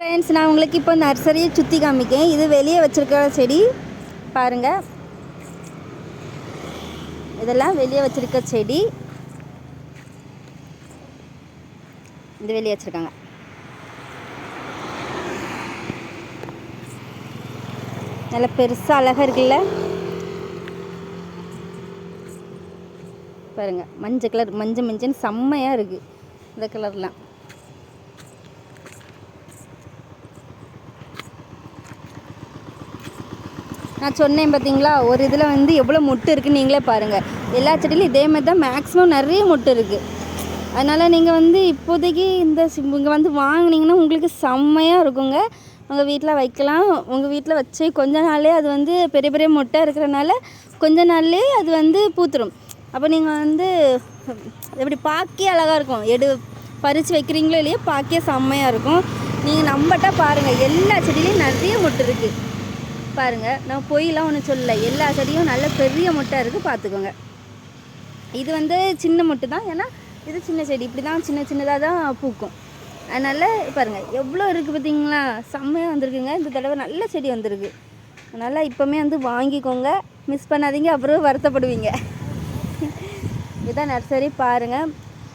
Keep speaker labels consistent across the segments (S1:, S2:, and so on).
S1: Friends நான் உங்களுக்கு இப்போ நர்சரியை சுற்றி காமிக்கேன். இது வெளியே வச்சுருக்கிற செடி. பாருங்கள் இதெல்லாம் வெளியே வச்சுருக்க செடி. இது வெளியே வச்சுருக்காங்க. நல்லா பெருசாக அழகாக இருக்குல்ல? பாருங்க. மஞ்சள் கலர் மஞ்சள் மஞ்சள் செம்மையாக இருக்குது இந்த கலர்லாம். நான் சொன்னேன் பார்த்தீங்களா? ஒரு இதில் வந்து எவ்வளோ மொட்டு இருக்குன்னு நீங்களே பாருங்கள் எல்லா செடியிலும் இதே மாதிரி தான் மேக்ஸிமம் நிறைய மொட்டு இருக்குது அதனால் நீங்கள் வந்து இப்போதைக்கு இந்த இங்கே வந்து வாங்கினீங்கன்னா உங்களுக்கு செம்மையாக இருக்குங்க. உங்கள் வீட்டில் வைக்கலாம். உங்கள் வீட்டில் வச்சு கொஞ்ச நாளே அது வந்து பெரிய பெரிய மொட்டை இருக்கிறனால கொஞ்ச நாள்லேயே அது வந்து பூத்துரும். அப்போ நீங்கள் வந்து எப்படி பாக்கே அழகாக இருக்கும். எடு பறித்து வைக்கிறீங்களோ இல்லையோ பாக்கே செம்மையாக இருக்கும். நீங்கள் நம்மகிட்ட பாருங்கள் எல்லா செடியிலையும் நிறைய மொட்டு இருக்குது பாருங்கள் நான் பொய்லாம் ஒன்றும் சொல்லலை. எல்லா செடியும் நல்ல பெரிய மொட்டை இருக்குது பார்த்துக்கோங்க இது வந்து சின்ன முட்டை தான். ஏன்னா இது சின்ன செடி. இப்படி தான் சின்ன சின்னதாக தான் பூக்கும். அதனால் பாருங்கள் எவ்வளோ இருக்குது பார்த்தீங்களா செம்மையாக வந்திருக்குங்க. இந்த தடவை நல்ல செடி வந்திருக்கு. அதனால் இப்போமே வந்து வாங்கிக்கோங்க. மிஸ் பண்ணாதீங்க. அப்புறம் வருத்தப்படுவீங்க. இதான் நர்சரி பாருங்கள்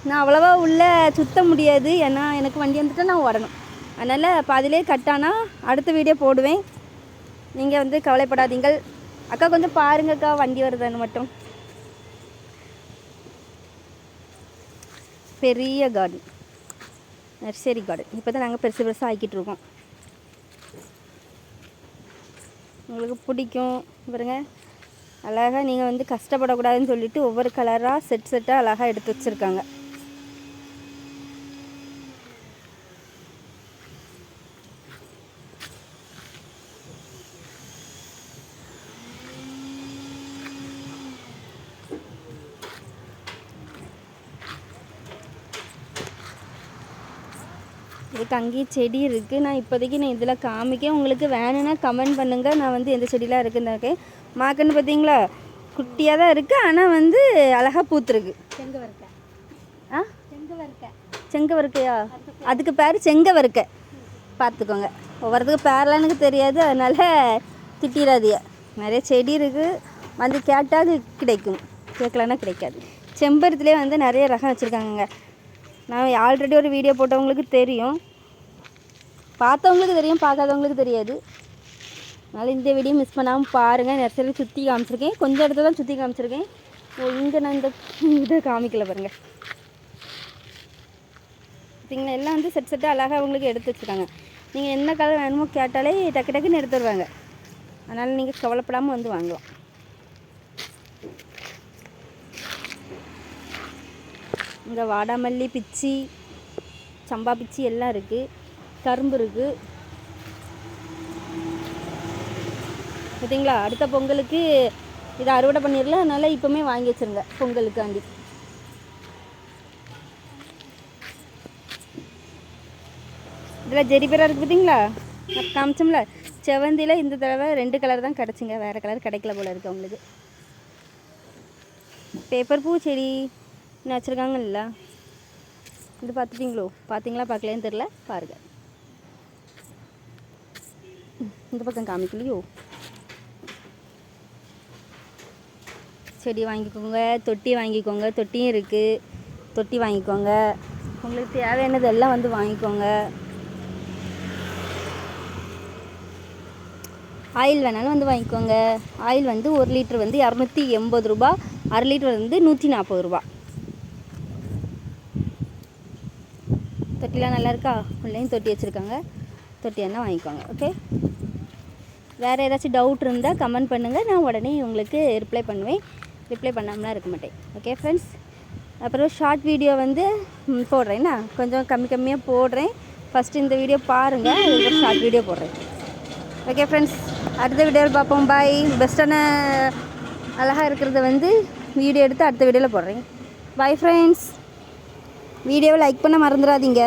S1: நான் அவ்வளோவா உள்ளே சுத்த முடியாது. ஏன்னா எனக்கு வண்டி வந்துட்டு நான் ஓடணும். அதனால் பாதிலே கட்டானா அடுத்த வீடியோ போடுவேன். நீங்கள் வந்து கவலைப்படாதீங்கள். அக்கா கொஞ்சம் பாருங்கக்கா வண்டி வருதுன்னு மட்டும். பெரிய கார்டன் நர்சரி கார்டன் இப்போ தான் நாங்கள் பெருசு பெருசாக ஆக்கிட்டு இருக்கோம். உங்களுக்கு பிடிக்கும். பாருங்க. அழகாக நீங்கள் வந்து கஷ்டப்படக்கூடாதுன்னு சொல்லிவிட்டு ஒவ்வொரு கலராக செட் செட்டாக அழகாக எடுத்து வச்சுருக்காங்க. இதுக்கு அங்கேயும் செடி இருக்குது நான் இப்போதைக்கு நான் இதில் காமிக்க உங்களுக்கு வேணும்னா கமெண்ட் பண்ணுங்கள் நான் வந்து எந்த செடியெலாம் இருக்குன்னு இருக்கேன் மாக்கன்னு பார்த்தீங்களா குட்டியாக தான் இருக்குது ஆனால் வந்து அழகாக பூத்துருக்கு.
S2: செங்கவருக்க
S1: ஆ?
S2: செங்கவருக்க
S1: செங்கவருக்கையா அதுக்கு பேர் செங்கவருக்கை பார்த்துக்கோங்க ஒவ்வொருத்துக்கு பேரெலாம் எனக்கு தெரியாது. அதனால் திட்டிடாதீங்க நிறைய செடி இருக்குது வந்து கேட்டால் அது கிடைக்கும். கேட்கலன்னா கிடைக்காது. செம்பருத்திலே வந்து நிறைய ரகம் வச்சுருக்காங்கங்க. நான் ஆல்ரெடி ஒரு வீடியோ போட்டவங்களுக்கு தெரியும். பார்த்தவங்களுக்கு தெரியும் பார்க்காதவங்களுக்கு தெரியாது. அதனால் இந்த வீடியோ மிஸ் பண்ணாமல் பாருங்கள் நெர்சரி சுற்றி காமிச்சிருக்கேன். கொஞ்சம் இடத்துல தான் சுற்றி காமிச்சிருக்கேன். ஓ இங்கே நான் இந்த இதை காமிக்கல பாருங்கள் பார்த்தீங்களா? எல்லாம் வந்து செட் செட்டாக அழகாக உங்களுக்கு எடுத்து வச்சுருக்காங்க. நீங்கள் என்ன கலர் வேணுமோ கேட்டாலே டக்கு டக்குன்னு எடுத்துடுவாங்க அதனால் நீங்கள் கவலைப்படாமல் வந்து வாங்கலாம். இங்கே வாடாமல்லி பிச்சி சம்பா பிச்சி எல்லாம் இருக்குது கரும்பு இருக்குது பார்த்தீங்களா அடுத்த பொங்கலுக்கு இதை அறுவடை பண்ணிடலாம் அதனால் இப்போவுமே வாங்கி வச்சுருங்க பொங்கலுக்காண்டி. இதில் ஜெரிபெரா இருக்குது பார்த்தீங்களா காமிச்சோம்ல செவந்தியில் இந்த தடவை ரெண்டு கலர் தான் கிடச்சிங்க. வேறு கலர் கிடைக்கல போல இருக்குது அவங்களுக்கு. பேப்பர் பூ செடி. இன்னும் வச்சுருக்காங்கல்ல இது பார்த்துட்டிங்களோ பார்த்தீங்களா பார்க்கலன்னு தெரில பாருங்கள் இந்த பக்கம் காமிக்கலையோ? செடி வாங்கிக்கோங்க தொட்டி வாங்கிக்கோங்க தொட்டியும் இருக்குது தொட்டி வாங்கிக்கோங்க. உங்களுக்கு தேவையானது எல்லாம் வந்து வாங்கிக்கோங்க. ஆயில் வேணாலும் வந்து வாங்கிக்கோங்க. ஆயில் வந்து ஒரு லிட்டர் வந்து இரநூத்தி எண்பது ரூபா அரை லிட்டர் வந்து நூற்றி நாற்பது ரூபா தொட்டிலாம் நல்லா இருக்கா உள்ளேயும் தொட்டி வச்சுருக்காங்க. தொட்டி என்ன வாங்கிக்கோங்க ஓகே? வேறு ஏதாச்சும் டவுட் இருந்தால் கமெண்ட் பண்ணுங்கள் நான் உடனே உங்களுக்கு ரிப்ளை பண்ணுவேன். ரிப்ளை பண்ணாமலாம் இருக்க மாட்டேன். ஓகே ஃப்ரெண்ட்ஸ் அப்புறம் ஷார்ட் வீடியோ வந்து போடுறேன். போடுறேன்னா கொஞ்சம் கம்மி கம்மியாக போடுறேன். ஃபஸ்ட்டு இந்த வீடியோ பாருங்கள் அதுக்கப்புறம் ஷார்ட் வீடியோ போடுறேன். ஓகே ஃப்ரெண்ட்ஸ் அடுத்த வீடியோவில் பார்ப்போம். பாய் பெஸ்ட்டான அழகாக இருக்கிறத வந்து வீடியோ எடுத்து அடுத்த வீடியோவில் போடுறேன். பாய் ஃப்ரெண்ட்ஸ் வீடியோவை லைக் பண்ண மறந்துடாதீங்க